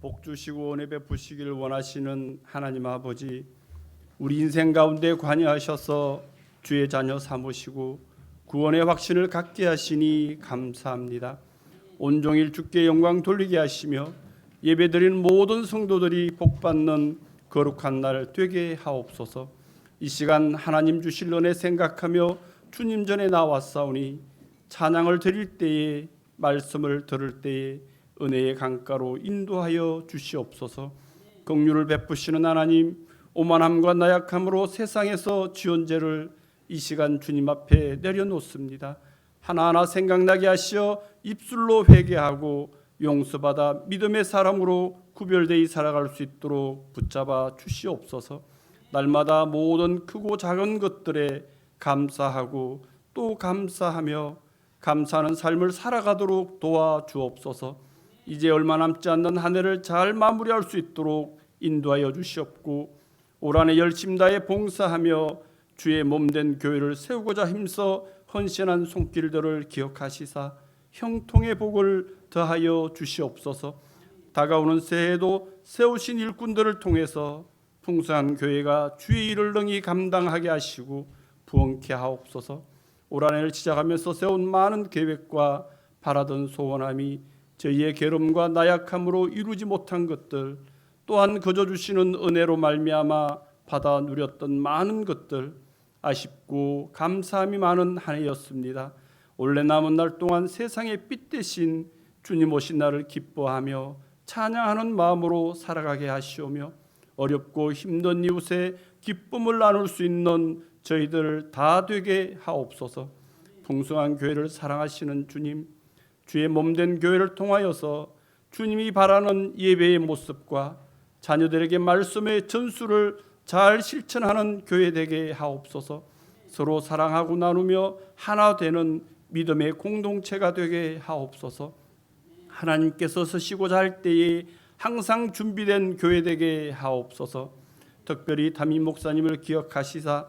복 주시고 은혜 베푸시기를 원하시는 하나님 아버지 우리 인생 가운데 관여하셔서 주의 자녀 삼으시고 구원의 확신을 갖게 하시니 감사합니다. 온종일 주께 영광 돌리게 하시며 예배드린 모든 성도들이 복받는 거룩한 날 되게 하옵소서. 이 시간 하나님 주실 은혜 생각하며 주님 전에 나왔사오니 찬양을 드릴 때에 말씀을 들을 때에 은혜의 강가로 인도하여 주시옵소서. 긍휼을 베푸시는 하나님 오만함과 나약함으로 세상에서 지원죄를 이 시간 주님 앞에 내려놓습니다. 하나하나 생각나게 하시어 입술로 회개하고 용서받아 믿음의 사람으로 구별되이 살아갈 수 있도록 붙잡아 주시옵소서. 날마다 모든 크고 작은 것들에 감사하고 또 감사하며 감사하는 삶을 살아가도록 도와 주옵소서. 이제 얼마 남지 않는 한 해를 잘 마무리할 수 있도록 인도하여 주시옵고 올 한해 열심 다해 봉사하며 주의 몸된 교회를 세우고자 힘써 헌신한 손길들을 기억하시사 형통의 복을 더하여 주시옵소서. 다가오는 새해도 세우신 일꾼들을 통해서 풍성한 교회가 주의 일을 능히 감당하게 하시고 부흥케 하옵소서. 올 한해를 시작하면서 세운 많은 계획과 바라던 소원함이 저희의 게으름과 나약함으로 이루지 못한 것들 또한 거저 주시는 은혜로 말미암아 받아 누렸던 많은 것들 아쉽고 감사함이 많은 한 해였습니다. 올해 남은 날 동안 세상의 빛 대신 주님 오신 날을 기뻐하며 찬양하는 마음으로 살아가게 하시오며 어렵고 힘든 이웃에 기쁨을 나눌 수 있는 저희들 다 되게 하옵소서. 풍성한 교회를 사랑하시는 주님, 주의 몸된 교회를 통하여서 주님이 바라는 예배의 모습과 자녀들에게 말씀의 전수를 잘 실천하는 교회 되게 하옵소서. 서로 사랑하고 나누며 하나 되는 믿음의 공동체가 되게 하옵소서. 하나님께서 서시고자 할 때에 항상 준비된 교회 되게 하옵소서. 특별히 담임 목사님을 기억하시사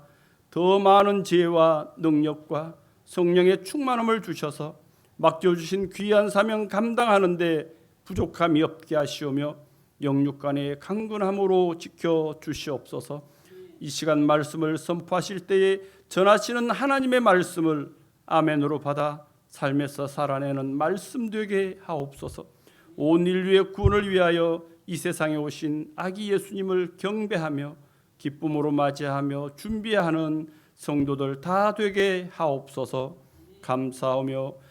더 많은 지혜와 능력과 성령의 충만함을 주셔서 맡겨주신 귀한 사명 감당하는데 부족함이 없게 하시오며 영육간의 강건함으로 지켜 주시옵소서. 이 시간 말씀을 선포하실 때에 전하시는 하나님의 말씀을 아멘으로 받아 삶에서 살아내는 말씀 되게 하옵소서. 온 인류의 구원을 위하여 이 세상에 오신 아기 예수님을 경배하며 기쁨으로 맞이하며 준비하는 성도들 다 되게 하옵소서. 감사하며